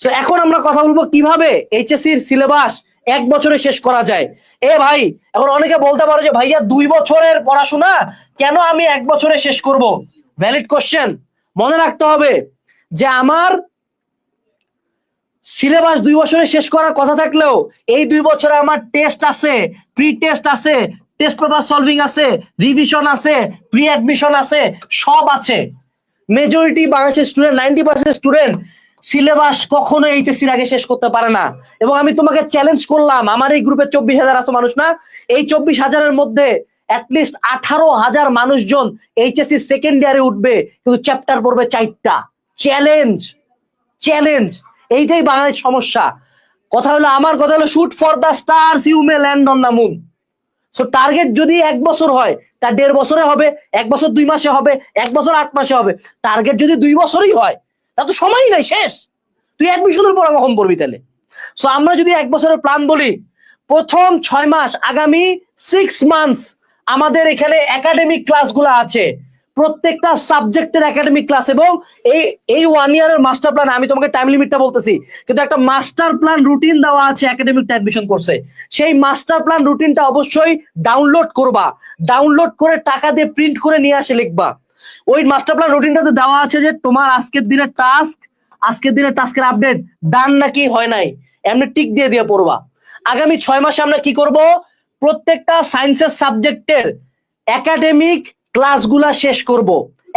তো এখন আমরা কথা বলব কীভাবে এইচএসসির সিলেবাস এক বছরে শেষ করা যায়। এ ভাই, এখন অনেকে বলতে পারো যে, ভাইয়া, দুই বছরের পড়াশোনা কেন আমি এক বছরে শেষ করব? ভ্যালিড কোশ্চেন মনে রাখতে হবে যে, আমার সিলেবাস দুই বছরে শেষ করার কথা থাকলেও, এই দুই বছরে আমার টেস্ট আছে প্রি টেস্ট আছে টেস্ট পেপার সলভিং আছে রিভিশন আছে প্রি অ্যাডমিশন আছে, সব আছে। মেজরিটি বাংলাদেশের student ninety percent student syllabus কখনো এইচএসসির আগে শেষ করতে পারে না। এবং আমি তোমাকে চ্যালেঞ্জ করলাম, আমার এই গ্রুপে চব্বিশ হাজার আছে মানুষ না? এই চব্বিশ হাজারের মধ্যে অ্যাটলিস্ট আঠারো হাজার মানুষজন এইচএসসি সেকেন্ড ইয়ারে উঠবে, কিন্তু চ্যাপ্টার পড়বে চারটা। চ্যালেঞ্জ চ্যালেঞ্জ এইটাই বাঙালির সমস্যা। কথা হলো, আমার কথা হলো shoot for the stars you may land on the moon so target যদি এক বছর হয় তার দেড় বছরে হবে, এক বছর দুই মাসে হবে, এক বছর আট মাসে হবে। টার্গেট যদি দুই বছরই হয় তা তো সময়ই নাই, শেষ। তুই অ্যাডমিশনের পর কখন পড়বি তাহলে? সো আমরা যদি এক বছরের প্ল্যান বলি, প্রথম ছয় মাস, আগামী সিক্স মান্থস আমাদের এখানে একাডেমিক ক্লাসগুলো আছে। প্রত্যেকটা সাবজেক্টের একাডেমিক ক্লাস এবং এই এই ওয়ান ইয়ারের মাস্টার প্ল্যান আমি তোমাকে টাইম লিমিটটা বলতেছি, কিন্তু একটা মাস্টার প্ল্যান রুটিন দেওয়া আছে একাডেমিক অ্যাডমিশন কোর্সে সেই মাস্টার প্ল্যান রুটিনটা অবশ্যই ডাউনলোড করবা। ডাউনলোড করে টাকা দিয়ে প্রিন্ট করে নিয়ে আসে লিখবা। ওই মাস্টার প্ল্যান রুটিনটাতে দেওয়া আছে যে তোমার আজকের দিনের টাস্ক আজকের দিনের টাস্কের আপডেট ডান নাকি হয় নাই? এমনি টিক দিয়ে দিয়ে পড়বা। আগামী ছয় মাসে আমরা কি করব? প্রত্যেকটা সায়েন্সের সাবজেক্টের একাডেমিক ক্লাসগুলা শেষ করব।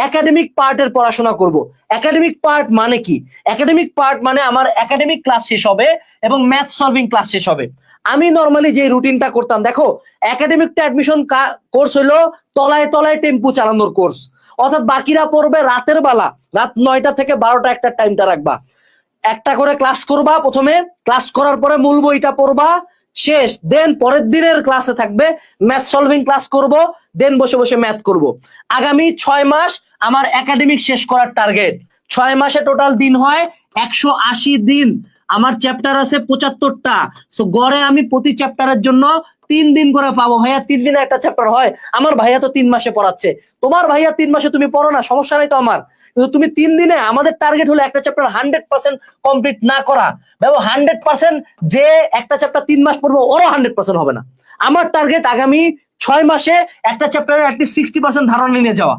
একাডেমিক পার্টের পড়াশোনা করব। একাডেমিক পার্ট মানে কি? একাডেমিক পার্ট মানে আমার একাডেমিক ক্লাস শেষ হবে এবং ম্যাথ সলভিং ক্লাস শেষ হবে। আমি নর্মালি যে রুটিনটা করতাম, দেখো একাডেমিকটা অ্যাডমিশন কোর্স হলো তলায় তলায় টেম্পু চালানোর কোর্স অর্থাৎ বাকিরা পড়বে রাতের বেলা। রাত নয়টা থেকে বারোটা একটা টাইমটা রাখবা। একটা করে ক্লাস করবা প্রথমে। ক্লাস করার পরে মূল বইটা পড়বা। শেষ। দেন পরের দিনের ক্লাসে থাকবে। ম্যাথ সলভিং ক্লাস করব। দেন বসে বসে ম্যাথ করব। আগামী ছয় মাস আমার একাডেমিক শেষ করার টার্গেট ছয় মাসে টোটাল দিন হয় একশো আশি দিন। আমার চ্যাপ্টার আছে পঁচাত্তরটা। সো গড়ে আমি প্রতি চ্যাপ্টারের জন্য তিন দিন করে পাবো। ভাইয়া, তিন দিনে একটা চ্যাপ্টার হয়। আমার ভাইয়া তো তিন মাসে পড়াচ্ছে। তোমার ভাইয়া তিন মাসে তুমি পড়ো না, সমস্যা নাই তো আমার। কিন্তু তুমি তিন দিনে আমাদের টার্গেট হলো একটা চ্যাপ্টার হান্ড্রেড পার্সেন্ট কমপ্লিট না করা। দেখো হান্ড্রেড পার্সেন্ট যে একটা চ্যাপ্টার তিন মাস পড়ব, ওরও হান্ড্রেড পার্সেন্ট হবে না। আমার টার্গেট আগামী ছয় মাসে একটা চ্যাপ্টারে একটি সিক্সটি পার্সেন্ট ধারণা নিয়ে যাওয়া।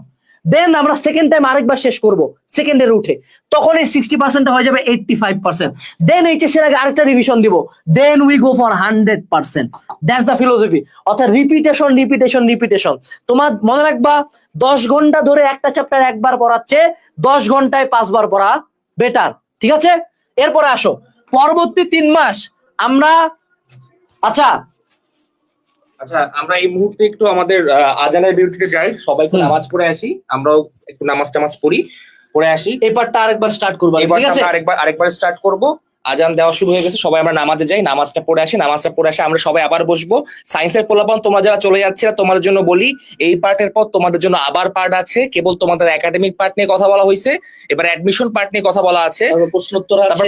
দেন আমরা সেকেন্ড টাইম আরেকবার শেষ করব সেকেন্ডের উঠে তখন এই সিক্সটি পার্সেন্ট হয়ে যাবে eighty five percent then HS এর আগে আরেকটা রিভিশন দিব। Then we go for hundred percent that's the philosophy অর্থাৎ রিপিটেশন রিপিটেশন রিপিটেশন তোমার মনে রাখবা, দশ ঘণ্টা ধরে একটা চ্যাপ্টার একবার পড়াচ্ছে, দশ ঘন্টায় পাঁচবার পড়া বেটার ঠিক আছে? এরপরে আসো। পরবর্তী তিন মাস আমরা আচ্ছা আচ্ছা আমরা এই মুহূর্তে একটু আমাদের আজানের বিরতিতে যাই। সবাই একটু নামাজ পড়ে আসি। আমরাও একটু নামাজ টামাজ পড়ি পড়ে আসি। এই পার্টটা আরেকবার স্টার্ট করব এবার ঠিক আছে? আরেকবার আরেকবার স্টার্ট করব। আজান দেওয়া শুরু হয়ে গেছে সবাই আমরা নামাজে যাই নামাজটা পড়ে আসি নামাজটা পড়ে আসে আমরা সবাই আবার বসবো। সায়েন্সের পোলাপান তোমরা যারা চলে যাচ্ছে তোমাদের জন্য বলি এই পার্টের পর তোমাদের জন্য আবার পার্ট আছে। কেবল তোমাদের একাডেমিক পার্ট নিয়ে কথা বলা হয়েছে। এবার অ্যাডমিশন পার্ট নিয়ে কথা বলা আছে। প্রশ্নোত্তর তারপর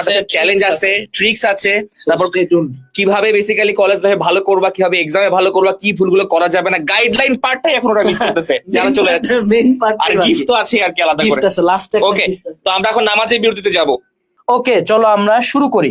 আছে চ্যালেঞ্জ আছে। ট্রিক্স আছে। তারপর কীভাবে বেসিক্যালি কলেজ লাইফে ভালো করবা কীভাবে এক্সামে ভালো করবা কি ভুলগুলো করা যাবে না গাইডলাইন পার্টটাই এখন ওরা মিস করতেছে যারা চলে যাচ্ছে। আর গিফট তো আছে আর কি আলাদা করে। ওকে তো আমরা এখন নামাজের বিরতিতে যাব। ওকে, চলো আমরা শুরু করি।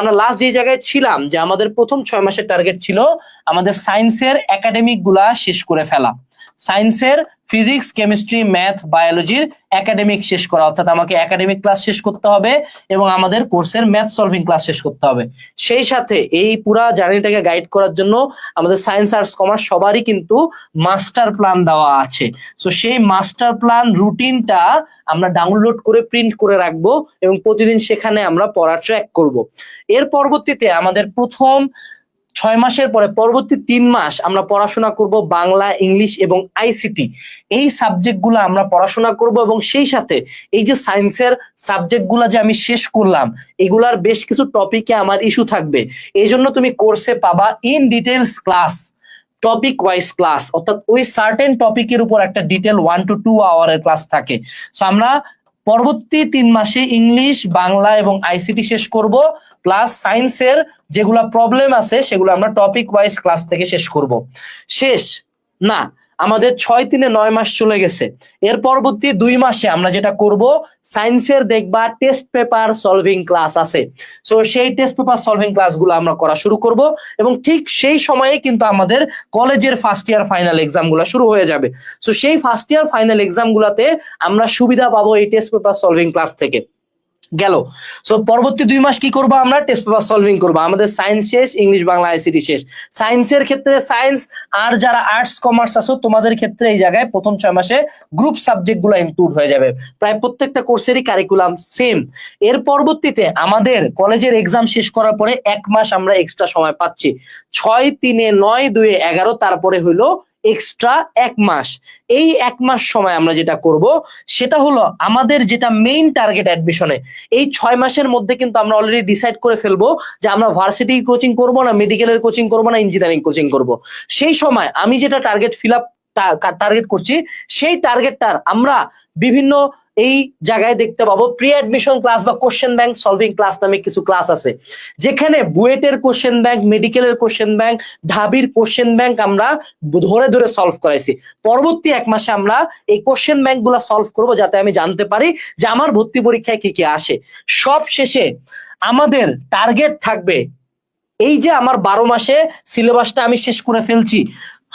আমরা লাস্ট যে জায়গায় ছিলাম, যে আমাদের প্রথম ছয় মাসের টার্গেট ছিল, আমাদের সায়েন্সের একাডেমিকগুলা শেষ করে ফেলা। সায়েন্সের ফিজিক্স কেমিস্ট্রি ম্যাথ বায়োলজির একাডেমিক শেষ করা। অর্থাৎ আমাকে একাডেমিক ক্লাস শেষ করতে হবে এবং আমাদের কোর্সের ম্যাথ সলভিং ক্লাস শেষ করতে হবে। সেই সাথে এই পুরা জার্নিটাকে গাইড করার জন্য আমাদের সায়েন্স আর্টস কমার্স সবারই কিন্তু মাস্টার প্ল্যান দেওয়া আছে। সো সেই মাস্টার প্ল্যান রুটিনটা আমরা ডাউনলোড করে প্রিন্ট করে রাখব এবং প্রতিদিন সেখানে আমরা পড়া ট্র্যাক করব। এর পরবর্তীতে আমাদের প্রথম ছয় মাসের পরে পরবর্তী তিন মাস আমরা পড়াশোনা করব বাংলা, ইংলিশ এবং আইসিটি এই সাবজেক্টগুলো আমরা পড়াশোনা করব এবং সেই সাথে এই যে সায়েন্সের সাবজেক্টগুলো যে আমি শেষ করলাম, এগুলার বেশ কিছু টপিকে আমার ইস্যু থাকবে। এই জন্য তুমি কোর্সে পাবা in details class topic wise class অর্থাৎ ওই সার্টেন টপিকের উপর একটা ডিটেল ওয়ান টু টু আওয়ারের ক্লাস থাকে। সো আমরা পরবর্তী তিন মাসে ইংলিশ, বাংলা এবং আইসিটি শেষ করব। প্লাস সায়েন্সের যেগুলা প্রবলেম আছে, সেগুলো আমরা টপিক ওয়াইজ ক্লাস থেকে শেষ করব। শেষ? না, আমাদের ছয় তিনে নয় মাস চলে গেছে। এর পরবর্তী দুই মাসে আমরা যেটা করব সায়েন্সের দেখবা টেস্ট পেপার সলভিং ক্লাস আছে। সো সেই টেস্ট পেপার সলভিং ক্লাসগুলো আমরা করা শুরু করব এবং ঠিক সেই সময়ে কিন্তু আমাদের কলেজের ফার্স্ট ইয়ার ফাইনাল এক্সামগুলো শুরু হয়ে যাবে। সো সেই ফার্স্ট ইয়ার ফাইনাল এক্সামগুলোতে আমরা সুবিধা পাবো এই টেস্ট পেপার সলভিং ক্লাস থেকে। গেল। সো পরবর্তী দুই মাস কি করব আমরা? টেস্ট পেপার সলভিং করব। আমাদের সায়েন্স শেষ ইংলিশ বাংলা আইসিটি শেষ। সায়েন্সের ক্ষেত্রে সায়েন্স আর যারা আর্টস কমার্স আছো, তোমাদের ক্ষেত্রে এই জায়গায় প্রথম ছয় মাসে গ্রুপ সাবজেক্টগুলো ইনক্লুড হয়ে যাবে। প্রায় প্রত্যেকটা কোর্সেরই কারিকুলাম সেম এর পরবর্তীতে আমাদের কলেজের এক্সাম শেষ করার পরে এক মাস আমরা এক্সট্রা সময় পাচ্ছি। ছয়, তিনে নয় দুই এগারো, তারপরে হইল এক্সট্রা এক মাস। এই এক মাস সময় আমরা যেটা করব, সেটা হলো আমাদের যেটা মেইন টার্গেট অ্যাডমিশনে এই ছয় মাসের মধ্যে কিন্তু আমরা অলরেডি ডিসাইড করে ফেলব যে আমরা ভার্সিটি কোচিং করব না মেডিকেলের কোচিং করব না ইঞ্জিনিয়ারিং কোচিং করব। সেই সময় আমি যেটা টার্গেট ফিল আপ টার্গেট করছি, সেই টার্গেটটার আমরা বিভিন্ন এই জায়গায় দেখতে পাবো প্রি অ্যাডমিশন ক্লাস বা কোশ্চেন ব্যাংক সলভিং ক্লাস নামে কিছু ক্লাস আছে। যেখানে বুয়েটের কোশ্চেন ব্যাংক মেডিকেলের কোশ্চেন ব্যাংক ঢাবির কোশ্চেন ব্যাংক আমরা ধরে ধরে সলভ করাইছি। পরবর্তী এক মাসে আমরা এই কোশ্চেন ব্যাংকগুলা সলভ করব যাতে আমি জানতে পারি যে আমার ভর্তি পরীক্ষায় কি কি আসে। সব শেষে আমাদের টার্গেট থাকবে এই যে আমার বারো মাসে সিলেবাসটা আমি শেষ করে ফেলছি।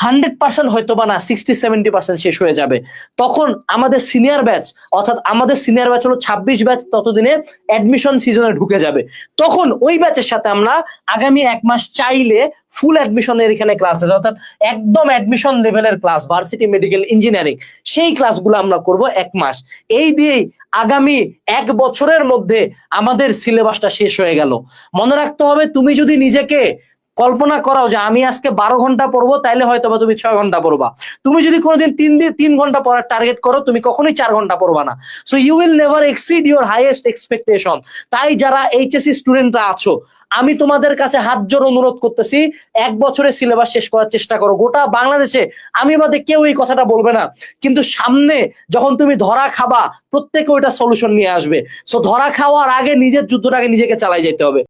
হান্ড্রেড পার্সেন্ট হয়তো বা না, সিক্সটি, সেভেন্টি পার্সেন্ট শেষ হয়ে যাবে। তখন আমাদের সিনিয়র ব্যাচ, অর্থাৎ আমাদের সিনিয়র ব্যাচ হলো ছাব্বিশ ব্যাচ, ততদিনে অ্যাডমিশন সিজনে ঢুকে যাবে। তখন ওই ব্যাচের সাথে আমরা আগামী এক মাস চাইলে ফুল অ্যাডমিশনের এখানে ক্লাস আছে, অর্থাৎ একদম অ্যাডমিশন লেভেলের ক্লাস ভার্সিটি মেডিকেল ইঞ্জিনিয়ারিং সেই ক্লাসগুলো আমরা করব এক মাস। এই দিয়েই আগামী এক বছরের মধ্যে আমাদের সিলেবাসটা শেষ হয়ে গেল। মনে রাখতে হবে, তুমি যদি নিজেকে কল্পনা করাও যে আমি আজকে বারো ঘণ্টা পড়ব, তাইলে হয়তো বা তুমি ছয় ঘণ্টা পড়বা। তুমি যদি কোনোদিন তিন দিন তিন ঘণ্টা পড়ার টার্গেট করো, তুমি কখনোই চার ঘণ্টা পড়বা না। So you will never exceed your highest expectation তাই যারা এইচএসসি স্টুডেন্টরা আছো, আমি তোমাদের কাছে হাত জোর অনুরোধ করতেছি, এক বছরের সিলেবাস শেষ করার চেষ্টা করো। গোটা বাংলাদেশে আমি বাদে কেউ এই কথাটা বলবে না। কিন্তু সামনে যখন তুমি ধরা খাবা, প্রত্যেকে ওইটা সলিউশন নিয়ে আসবে। সো ধরা খাওয়ার আগে নিজের যুদ্ধটাকে নিজেকে চালাই যেতে হবে।